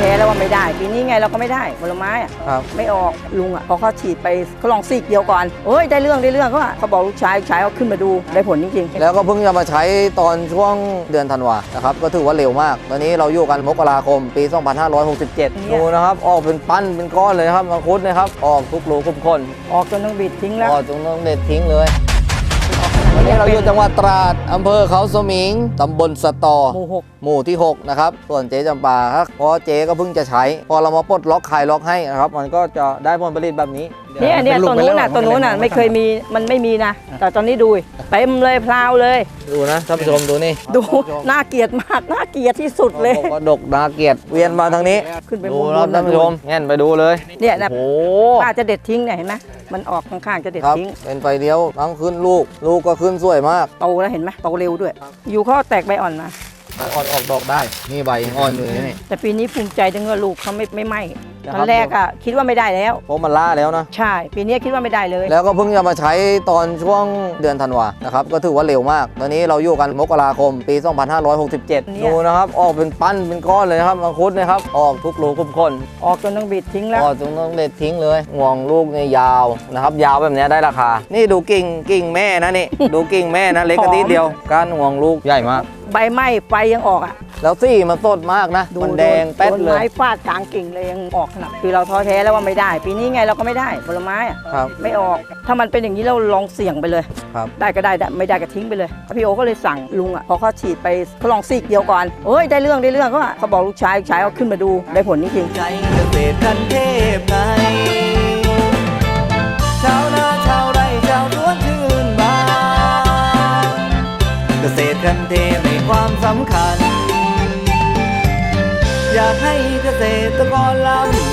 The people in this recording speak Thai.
แท้แล้วว่าไม่ได้ ปีนี้ไงเราก็ไม่ได้ผลไม้อะครับไม่ออกลุงอะพอเขาฉีดไปเขาลองซีกเดียวก่อนเอ้ยได้เรื่องได้เรื่องเขาอะเขาบอกลูกชายลูกชายเขาขึ้นมาดูได้ผลจริงๆ แล้วก็เพิ่งจะมาใช้ตอนช่วงเดือนธันวานะครับก็ถือว่าเร็วมาก ตอนนี้เราอยู่กันมกราคมปี 2567 ดูนะครับ ออกเป็นปั้นเป็นก้อนเลยนะครับมังคุดนะครับ ออกทุกรูคุมคน ออกจนต้องบิดทิ้งแล้ว ออกตรงต้องเด็ดทิ้งเลย วันนี้เราอยู่จังหวัดตราดอำเภอเขาสมิงตำบลสตอหมู่หกหมู่ที่ 6 นะครับ ส่วนเจ๊จำปาครับเพราะเจ๊ก็เพิ่งจะใช้ พอเรามาปลดล็อกคลายล็อกให้นะครับ มันก็จะได้ผลผลิตแบบนี้เนี่ยเนี่ยป็ตัวนู้นน่ะลูกตัวนู้นน่ะไม่เคยมีมันไม่มีนะ แต่ตอนนี้ดูเต็มเลยพลาวเลย ดูนะท่านผู้ชมดูนี่ดูน่าเกลียดมากน่าเกลียดที่สุดเลยบอกว่าดกนาเกียรติเวียนมาทางนี้ขึ้นไปดูบนครับๆท่านผู้ชมแง่นไปดูเลยเนี่ยนะโอ้ป้าจะเด็ดทิ้งเนี่ยเห็นไหม มันออกข้างๆจะเด็ดครับทิ้งเป็นไฟเลี้ยวทั้งขึ้นลูก ลูกก็ขึ้นสวยมากโตแล้วเห็นไหมโตเร็วด้วย อยู่เขาแตกใบอ่อนมาอ่อนออกดอกได้นี่ใบอ่อนอยู่นี่แต่ปีนี้ภูมิใจจังว่าลูกเขาไม่ไม่ไหม้ นะตคอรับนแรกอะคิดว่าไม่ได้แล้ว เพราะมันล่าแล้วนะ ใช่ ปีนี้คิดว่าไม่ได้เลย แล้วก็เพิ่งจะมาใช้ตอนช่วงเดือนธันวานะครับ ก็ถือว่าเร็วมาก ตอนนี้เราอยู่กันมกราคม ปี2567 ดูนะครับ ออกเป็นปั้นเป็นก้อนเลยนะครับมังคุดนะครับ ออกทุกรูคุมคนออกจนต้องบิดทิ้งแล้ว ออกตรงต้องเด็ดทิ้งเลยงวงลูกเนี่ยยาวนะครับ ยาวแบบเนี้ยได้ราคา นี่ดูกิ่งกิ่งแม่นะนี่ ดูกิ่งแม่นะเล็กกระติดเดียวก้านงวงลูกใหญ่มาก ใบไหม้ไฟยังออกอะ แล้วสีมันสดมากนะ มันแดงโนแป๊ดโนเลย ไม้ฟาดกลางกิ่งเลยยังออกขนาดคือเราท้อแท้แล้วว่าไม่ได้ ปีนี้ไงเราก็ไม่ได้ผลไม้อะครับไม่ออก ถ้ามันเป็นอย่างนี้เราลองเสี่ยงไปเลยครับได้ก็ได้ได้ไม่ได้ก็ทิ้งไปเลย พี่โอก็เลยสั่งลุงอะพอเขาฉีดไปเขาลองซีกเดียวก่อนเอ้ยได้เรื่องได้เรื่องเขาอะเขาบอกลูกชายลูกชายเขาขึ้นมาดูได้ผลจริงๆใจเกษตรกันเทพไงชาวนาชาวไร่ชาวสวนชื่นบานเกษตรกันเทพให้ ความสำคัญ อยากให้เกษตรกรลำ